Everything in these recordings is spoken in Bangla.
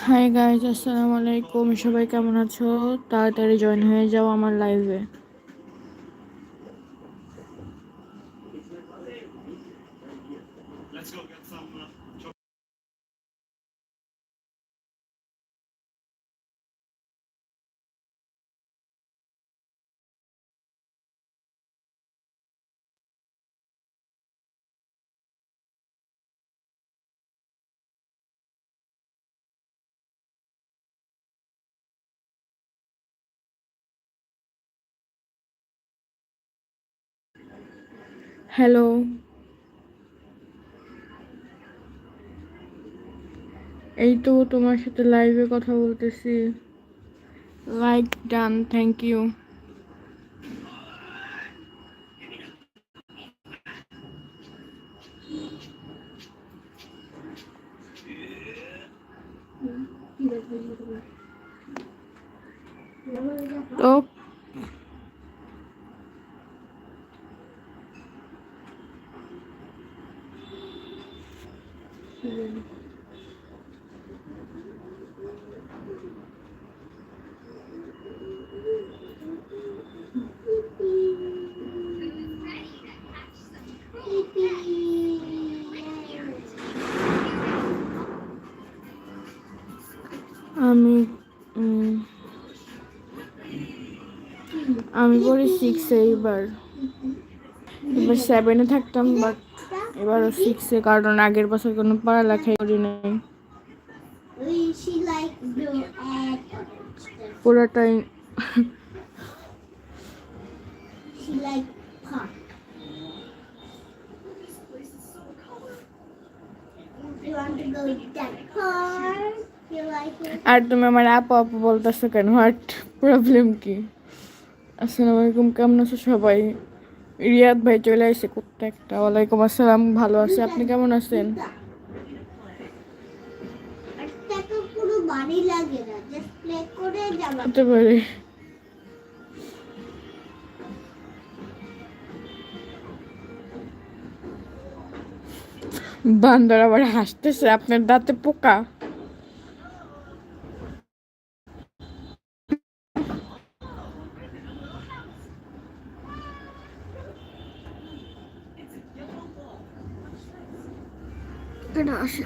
হাই গাইজ আসসালামু আলাইকুম সবাই কেমন আছো? তাড়াতাড়ি জয়েন হয়ে যাও আমার লাইভে হ্যালো। এই তো তোমার সাথে লাইভে কথা বলতেছি। লাইক ডান থ্যাংক ইউ তো আমি আমি পড়ি সিক্সে এবার। এবার সেভেনে থাকতাম বাট এবারও সিক্সে কারণ আগের বছর কোনো পড়ালেখাই করি নাই পুরোটাই? আর তুমি আমার আপু আপু বলতেছো কেন? হোয়াট প্রবলেম কি? আসসালামু আলাইকুম কেমন আছো সবাই? রিয়াদ ভাই চলে আসছে কুত্তা একটা। ওয়ালাইকুম আসসালাম, ভালো আছে? আপনি কেমন আছেন? বান্দর আবার হাসতেছে, আপনার দাঁতে পোকা? কেডা আসে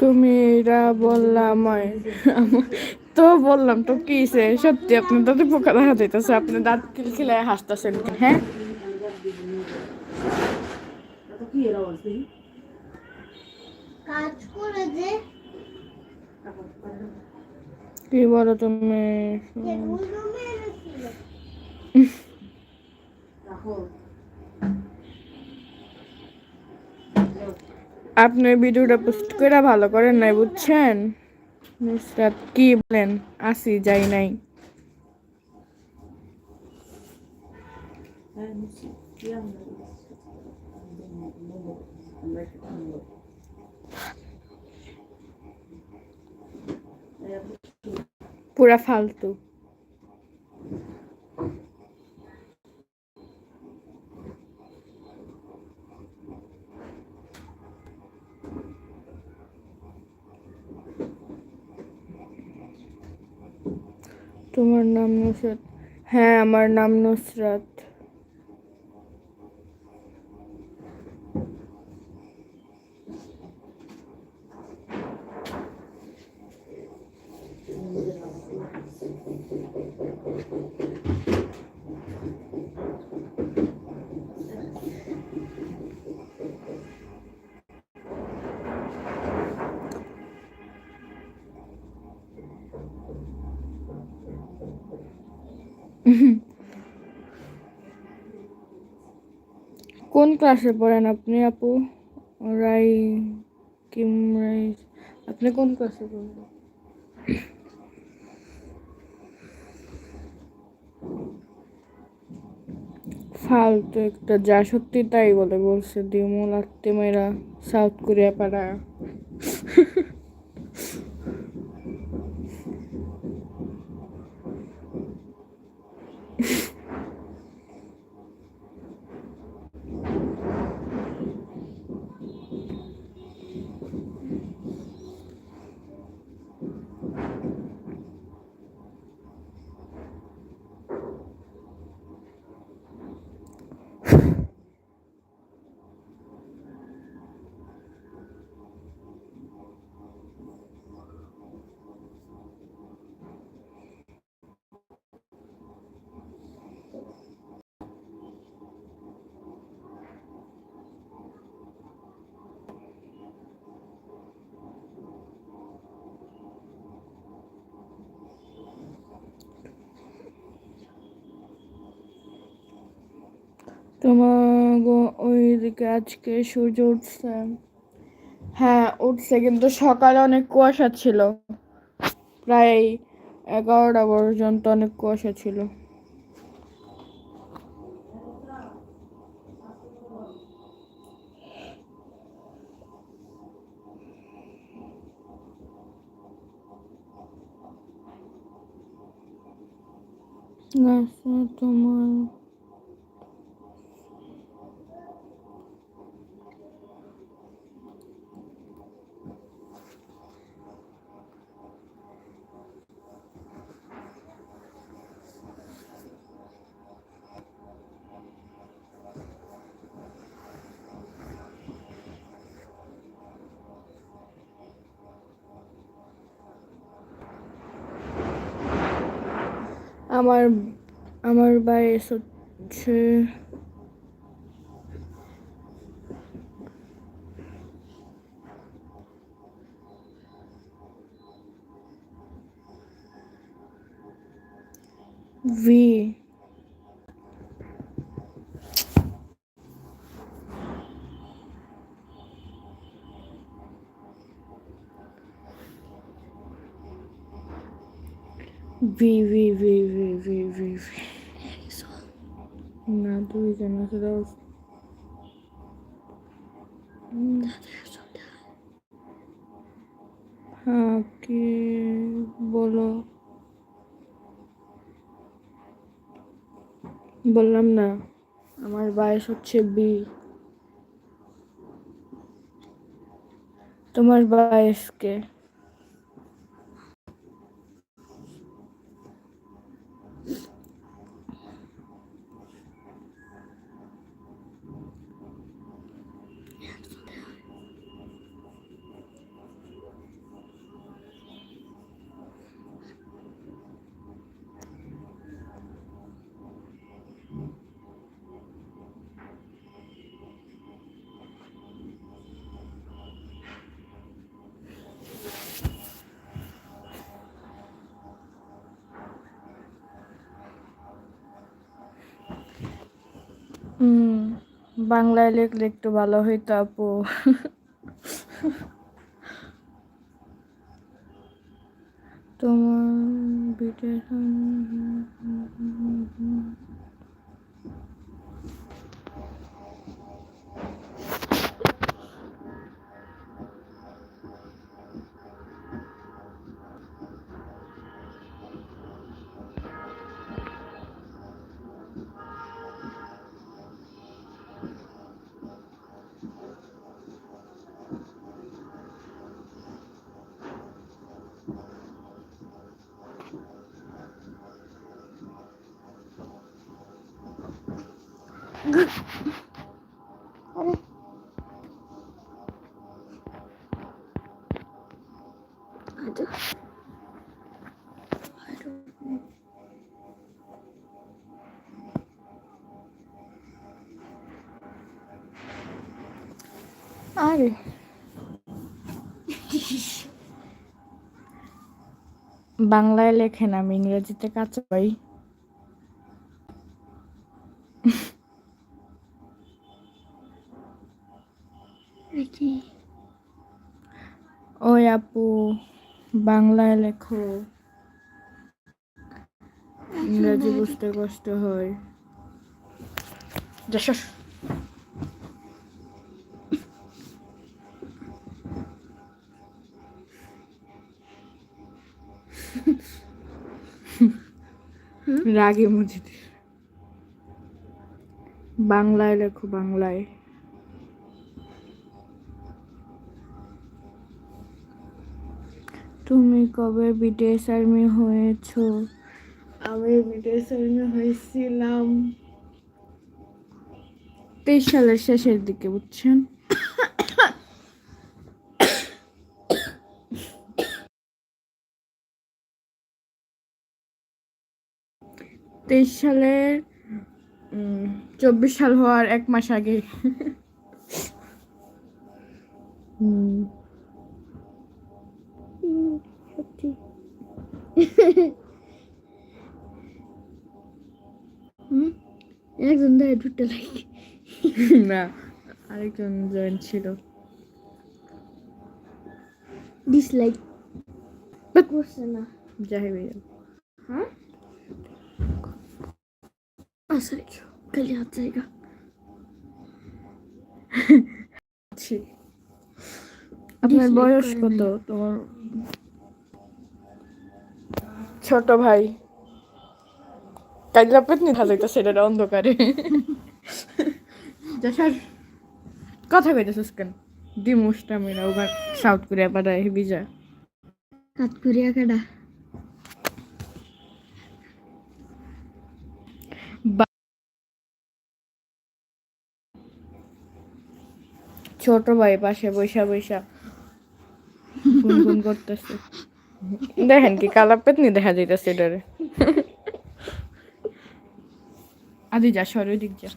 তুমি এরা বললাম তো বললাম তো কি সত্যি আপনার দাঁতে পোকা দেখা যাইতেছে আপনি দাঁত খিলখিলায় হাসতেছেন হ্যাঁ? কি বলো তুমি? সেগুলো মেরেছিল আপনি ভিডিওটা পোস্ট করে ভালো করেন নাই বুঝছেন? কি বলেন? আসি, যাই নাই। পুরা ফালতু। তোমার নাম নুসরাত। হ্যাঁ আমার নাম নুসরাত। কোন ক্লাসে পড়েন আপনি, আপু? রাই, কিম রাই, আপনি কোন ক্লাসে পড়বেন ফালতু একটা যা সত্যি তাই বলে বলছে দিমুল লাগতে মেয়েরা সাউথ কোরিয়া পাড়া তোমার ওইদিকে আজকে সূর্য উঠছে। হ্যাঁ উঠছে কিন্তু সকালে অনেক কুয়াশা ছিল। প্রায় এগারোটা পর্যন্ত অনেক কুয়াশা ছিল। তোমার আমার আমার বাড়ি হচ্ছে দুইজন আছে, দাও। হ্যাঁ কি বলো? বললাম না, আমার বয়স হচ্ছে বি। তোমার বয়স কে? হুম বাংলায় লিখলে একটু ভালো হইতো আপু। তোমার বিটের আরে। বাংলায় লেখেন আমি ইংরেজিতে কাঁচা পাই আপু বাংলায় লেখো। ইংরেজি বুঝতে কষ্ট হয়। রাগে মজিদ। বাংলায় লেখো বাংলায়। কবে বিটিএস আর্মি হয়েছ? আমি বিটিএস আর্মি হয়েছিলাম। তেইশ সালের শেষের দিকে বুঝছেন? তেইশ সালের উম, চব্বিশ সাল হওয়ার এক মাস আগে। হুম। একজন দেয় ঢুকতে লাগে না আরেকজন জয়েন ছিল। ডিসলাইক করছে না যাই ভাইয়া হ্যাঁ আচ্ছা রেখো খালি হাত জায়গা ছি। আপনার Dislike বয়স করে কত? নাই। তোমার ছোট ভাই। কাজলা পেতনি ভালো থাকতো সেটা অন্ধকারে। কথা কইতেছিস কেন? ডিমোসটা মেরা ওবার সাউথ কোরিয়া পাড়া পাঠায় বিজা হাত করিয়া কাটা ছোট ভাই পাশে বৈশা বৈশা গুনগুন করতেছে। দেখেন কি কালা পেতনি দেখা যাইতেছে এটারে। আদি যা সরে দিক যা।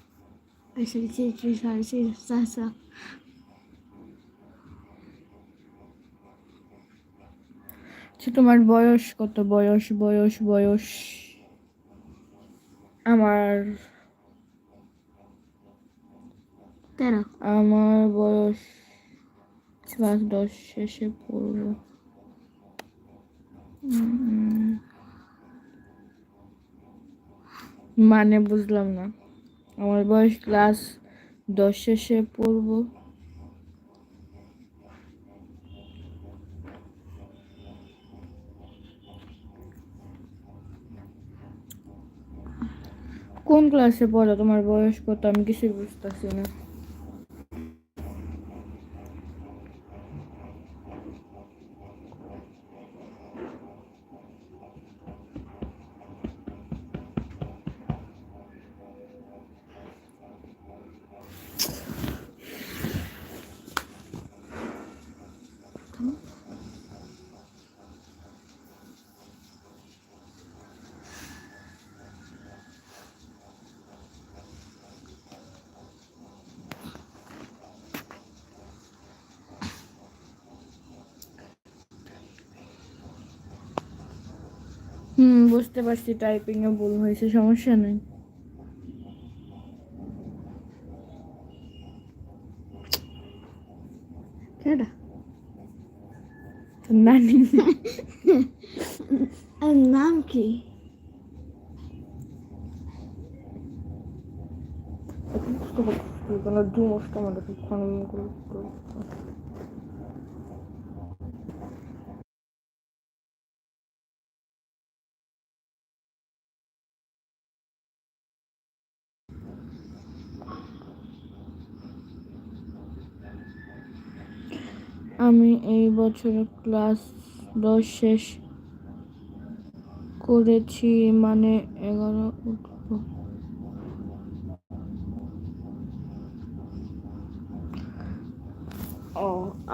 তোমার বয়স কত? বয়স বয়স বয়স। আমার তেরো। আমার বয়স ক্লাস দশ শেষে পড়ব মানে বুঝলাম না। আমার বয়স ক্লাস দশ শেষে পড়ব। কোন ক্লাসে পড়ো? তোমার বয়স কত? আমি কিছুই বুঝতেছি না। হুম বুঝতে পারছি টাইপিং এ ভুল হয়েছে সমস্যা নেই। কেডা? তো নানি। আর নাম কি? কোনো ডুমোস টমেটো খান আমি এই বছর ক্লাস দশ শেষ করেছি মানে এগারো উঠবো ও,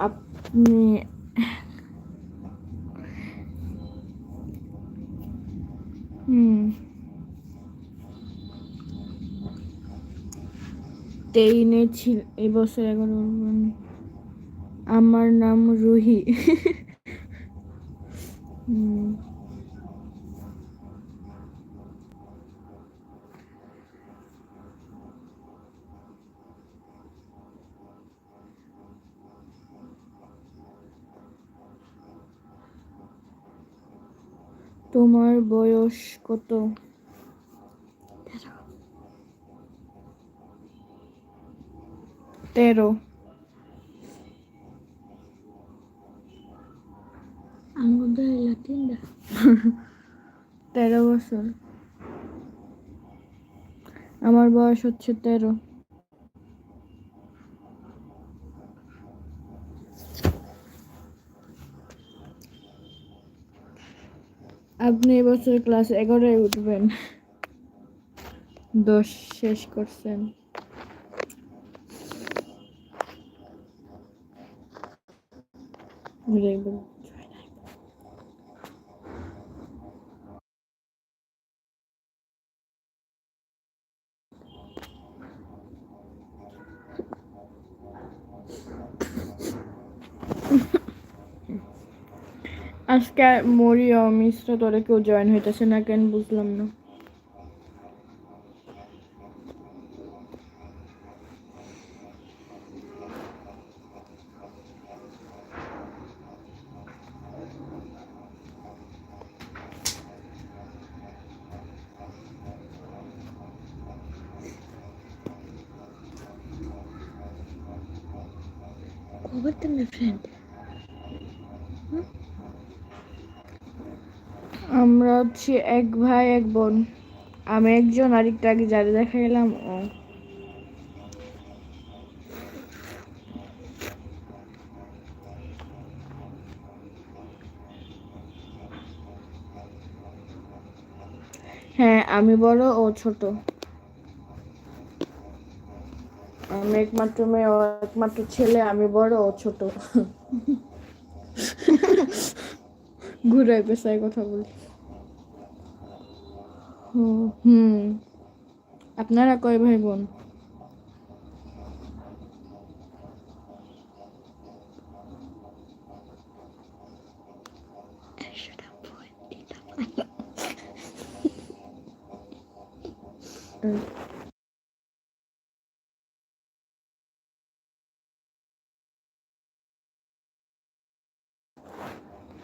আপনি হুম তেইনে ছিল, এই বছর এগারো উঠবেন। আমার নাম রুহি। তোমার বয়স কত? তেরো। তেরো বছর। আমার বয়স হচ্ছে তেরো। আপনি এবছর ক্লাস এগারোয় উঠবেন। দশ শেষ করছেন। দেখবেন আজকে মরিয়া মিশ্র তোরে কেউ জয়েন হইতেছে না কেন বুঝলাম না। হচ্ছে এক ভাই, এক বোন। আমি একজন, আরেকটা আগে যারে দেখা গেলাম, ও। হ্যাঁ আমি বড়, ও ছোট। আমি একমাত্র মেয়ে, ও একমাত্র ছেলে, আমি বড়, ও ছোট। ঘুরাই পেশায় কথা বলি। হুম, আপনারা কয় ভাই বোন?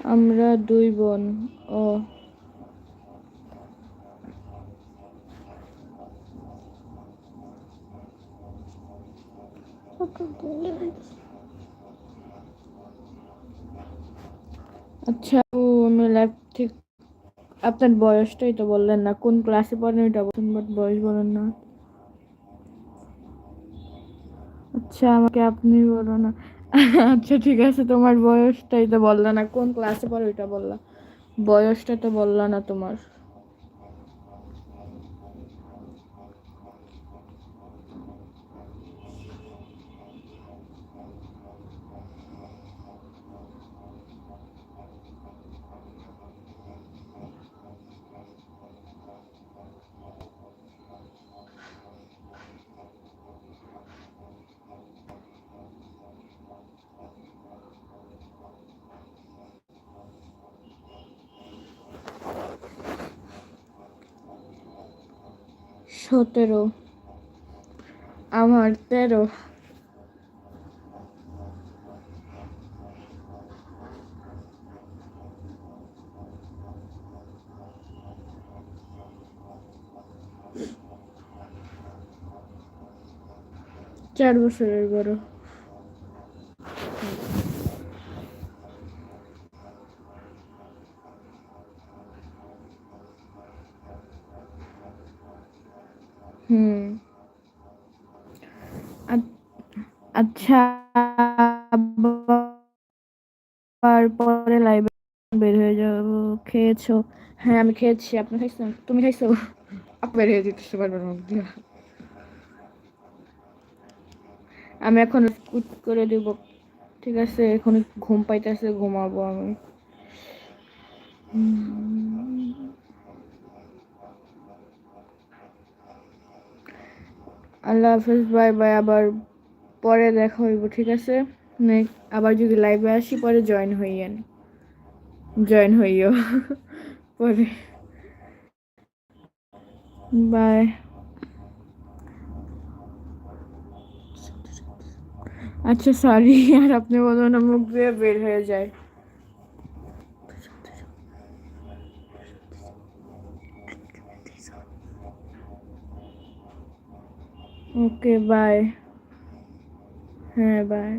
আমরা দুই বোন ও আচ্ছা ও আমি লাইভ ঠিক, আপনার বয়সটাই তো বললেন না। কোন ক্লাসে পড়েন ওইটা বলুন বাট বয়স বলেন না। আচ্ছা আমাকে আপনি বলো না। আচ্ছা ঠিক আছে, তোমার বয়সটাই তো বললা না। কোন ক্লাসে পড়ো ওইটা বললা। বয়সটা তো বললা না তোমার। সতেরো। আমার তেরো। চার বছরের বড় হুম আ- আচ্ছা পরে লাইভে বের হয়ে যাব। খেয়েছো? হ্যাঁ আমি খেয়েছি। আপনি খাইছেন তুমি খাইছো? আপনি বের হয়ে যেতে পারবেন মুখ দিয়ে। আমি এখন স্কুট করে দিব। ঠিক আছে এখন ঘুম পাইতেছে ঘুমাবো আমি। আল্লাহ হাফিজ বাই বাই আবার পরে দেখা হইব, ঠিক আছে? আবার যদি লাইভে আসি, পরে জয়েন হইয়েন। জয়েন হইও। পরে। বাই আচ্ছা সরি আর আপনি বলুন মুখ দিয়ে বের হয়ে যায়। ওকে বাই হ্যাঁ বাই